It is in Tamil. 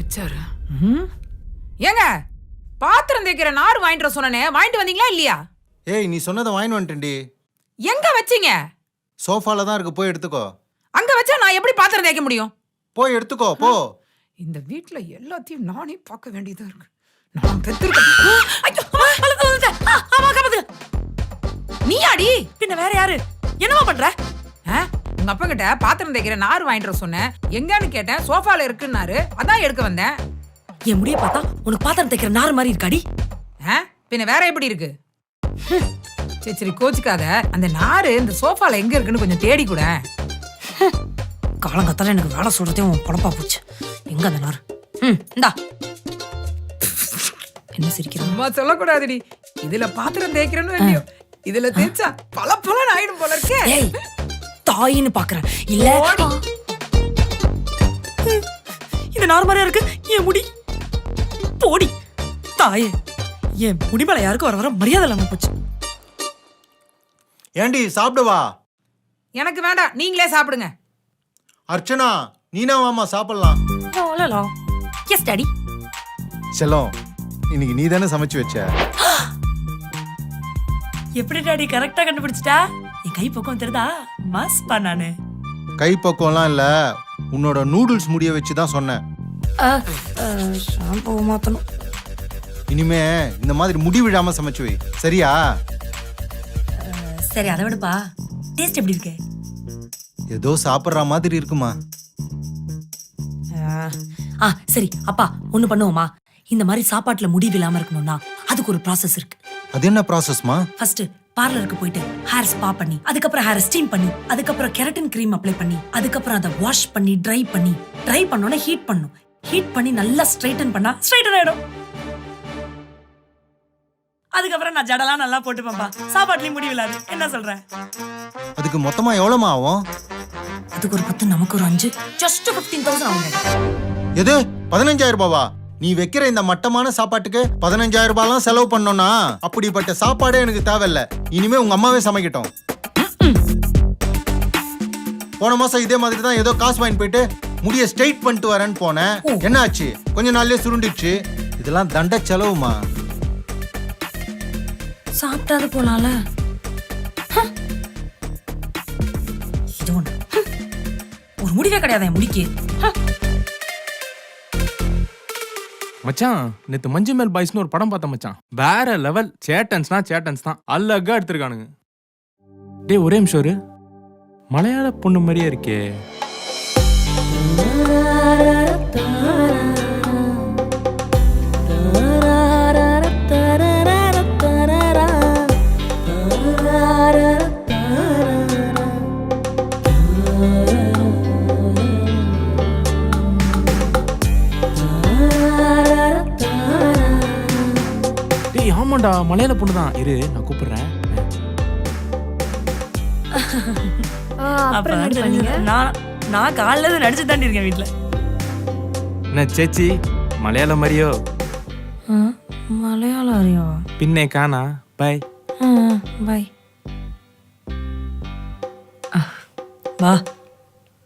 வச்சாரு. ம்? ஏங்க பாத்திரம் தேய்க்கிற நார் வாங்கிட்டு வர சொன்னனே வாங்கிட்டு வந்தீங்களா இல்லையா? ஏய் நீ சொன்னதை வாங்கி வந்துட்டேன்டி. எங்க வச்சீங்க? சோஃபால தான் இருக்கு போய் எடுத்துக்கோ. அங்க வச்சா நான் எப்படி பாத்திரம் தேய்க்க முடியும்? போய் எடுத்துக்கோ போ. இந்த வீட்ல எல்லாத்தையும் நானே பார்க்க வேண்டியதா இருக்கு. நான் பெத்திருக்கேன் உங்க அப்பா கிட்ட பாத்திரம் தேய்க்கிற நார் வாங்கிட்டு வர சொன்னேன். எங்கன்னு கேட்டேன் சோஃபால இருக்குன்னாரு. அதான் எடுக்க வந்தேன். என் முடிய பார்த்தா உனக்கு பாத்திரம் தைக்கிற நார் மாதிரி இருக்காடி. ஆ, பின்ன வேற எப்படி இருக்கு? சரி சரி கோச்சுக்காத. அந்த நாரு இந்த சோஃபால எங்க இருக்குன்னு கொஞ்சம் தேடி கூட. காலங்கத்தால எனக்கு வேலை சொல்றதே உன் பொழப்பா போச்சு. எங்க அந்த நார்? ம் இந்தா. என்ன சிரிக்கிறான்? சும்மா சொல்லக்கூடாதுடி. இதுல பாத்திரம் தேய்க்கிறேன்னு இல்லையோ இதுல தேய்ச்சா பல பலன் ஆயிடும் போல இருக்கே. ஏய் தாயின்னு பாக்குறேன். இல்ல ஓடி. இந்த நார் மாதிரியா இருக்கு? என் முடி. போடி. தாயே என் முடி மேல யாருக்கும் வர வர மரியாதை இல்லாம போச்சு. ஏண்டி சாப்பிடுவா? எனக்கு வேண்டாம். நீங்களே சாப்பிடுங்க. அர்ச்சனா நீனா வாமா சாப்பிடலாம். லோ எஸ் டாடி செல்லம் இன்னைக்கு நீ தானே சமைச்சு வச்ச? எப்படி டாடி கரெக்டா கண்டுபிடிச்சிட்டா? என் கை பக்கம் தெரியுதா மாஸ்பா நானு. கை பக்கம்லாம் இல்ல. உன்னோட நூடுல்ஸ் முடிய வச்சு தான் சொன்னேன் ஷாம்பு மாத்தணும். இனிமே இந்த மாதிரி முடி விழாம சமைச்சு வை. சரியா? சரி அதை விடுப்பா. டேஸ்ட் எப்படி இருக்கு? ஏதோ சாப்பிடுற மாதிரி இருக்குமா? ஆ சரி அப்பா ஒண்ணு பண்ணுவோமா? இந்த மாதிரி சாப்பாட்டுல முடிவு இல்லாம இருக்கணும்னா அதுக்கு ஒரு ப்ராசஸ் இருக்கு. அது என்ன ப்ராசஸ்மா ஃபர்ஸ்ட் பார்லருக்கு போயிட்டு ஹேர் ஸ்பா பண்ணி அதுக்கப்புறம் ஹேர் ஸ்டீம் பண்ணி அதுக்கப்புறம் கெரட்டின் க்ரீம் அப்ளை பண்ணி அதுக்கப்புறம் அதை வாஷ் பண்ணி ட்ரை பண்ணி ட்ரை பண்ணோன்னே ஹீட் பண்ணும். ஹீட் பண்ணி நல்லா ஸ்ட்ரைட்டன் பண்ணா ஸ்ட்ரைட்டன் ஆயிடும். அதுக்கப்புறம் நான் ஜடலாம் நல்லா போட்டுப்பேன்ப்பா. சாப்பாட்லயும் முடி விழாது. என்ன சொல்ற? அதுக்கு மொத்தமா எவ்வளோமா ஆகும்? அதுக்கு ஒரு பத்து நமக்கு ஒரு அஞ்சு. ஜஸ்ட் ஃபிஃப்டீன் தௌசண்ட் ஆகும் எது? பதினஞ்சாயிரம் ரூபாவா நீ வைக்கிற இந்த மட்டமான சாப்பாட்டுக்கு பதினஞ்சாயிரம் ரூபாய்லாம் செலவு பண்ணோம்னா அப்படிப்பட்ட சாப்பாடே எனக்கு தேவையில்ல. இனிமே உங்க அம்மாவே சமைக்கட்டும். போன மாசம் இதே மாதிரி தான் ஏதோ காசு வாங்கிட்டு போயிட்டு முடிய ஸ்ட்ரைட் பண்ணிட்டு வரேன்னு போனேன். என்ன ஆச்சு கொஞ்ச நாள்லயே சுருண்டிடுச்சு. இதெல்லாம் தண்ட செலவுமா? சாப்பிட்டாது போலாம்ல. ஹ. இது ஒண்ணு. ஒரு முடிவே கிடையாது என் முடிக்கு. மச்சான் நேத்து மஞ்சு மேல் பாய்ஸ்னு ஒரு படம் பார்த்தேன் மச்சான். வேற லெவல் சேட்டன்ஸ்னா சேட்டன்ஸ் தான். அழகா எடுத்திருக்கானுங்க. டேய் ஒரே நிமிஷம் ஒரு மலையாள பொண்ணு மாதிரியே இருக்கே. ஆமாண்டா மலையாள பொண்ணு தான் இரு நான் கூப்பிடுறேன். அப்புறம் என்ன பண்ணீங்க? நான் நான் காலைல இருந்து நடிச்சு தாண்டி இருக்கேன் வீட்ல. என்ன சேச்சி மலையாள மாதிரியோ? மலையாளம் அறியும் பின்னே காணா பை. வா.